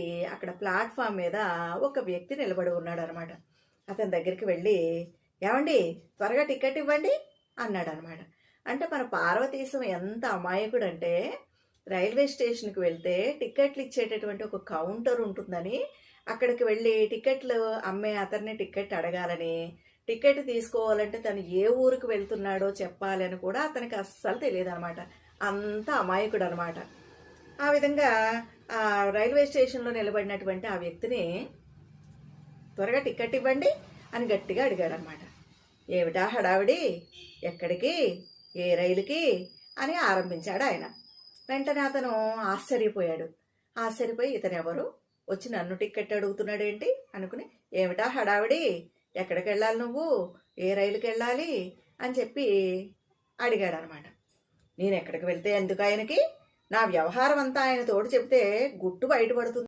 అక్కడ ప్లాట్ఫామ్ మీద ఒక వ్యక్తి నిలబడి ఉన్నాడు అనమాట అతని దగ్గరికి వెళ్ళి ఏమండి త్వరగా టికెట్ ఇవ్వండి అన్నాడు అనమాట అంటే మన పార్వతీశం ఎంత అమాయకుడు అంటే రైల్వే స్టేషన్కి వెళ్తే టికెట్లు ఇచ్చేటటువంటి ఒక కౌంటర్ ఉంటుందని అక్కడికి వెళ్ళి టికెట్లు అమ్మే అతన్ని టికెట్ అడగాలని టికెట్ తీసుకోవాలంటే తను ఏ ఊరికి వెళ్తున్నాడో చెప్పాలి అని కూడా అతనికి అస్సలు తెలియదు అనమాట అంత అమాయకుడు అనమాట ఆ విధంగా రైల్వే స్టేషన్లో నిలబడినటువంటి ఆ వ్యక్తిని త్వరగా టికెట్ ఇవ్వండి అని గట్టిగా అడిగాడు అనమాట ఏమిటా హడావిడి? ఎక్కడికి? ఏ రైలుకి? అని ఆరంభించాడు ఆయన. వెంటనే అతను ఆశ్చర్యపోయాడు. ఆశ్చర్యపోయి ఇతను ఎవరు వచ్చి నన్ను టికెట్ అడుగుతున్నాడేంటి? అనుకుని ఏమిటా హడావిడి? ఎక్కడికి వెళ్ళాలి నువ్వు? ఏ రైలుకి వెళ్ళాలి? అని చెప్పి అడిగాడు అనమాట నేను ఎక్కడికి వెళ్తే ఎందుకు ఆయనకి? నా వ్యవహారం అంతా ఆయన తోడు చెప్తే గుట్టు బయటపడుతుంది.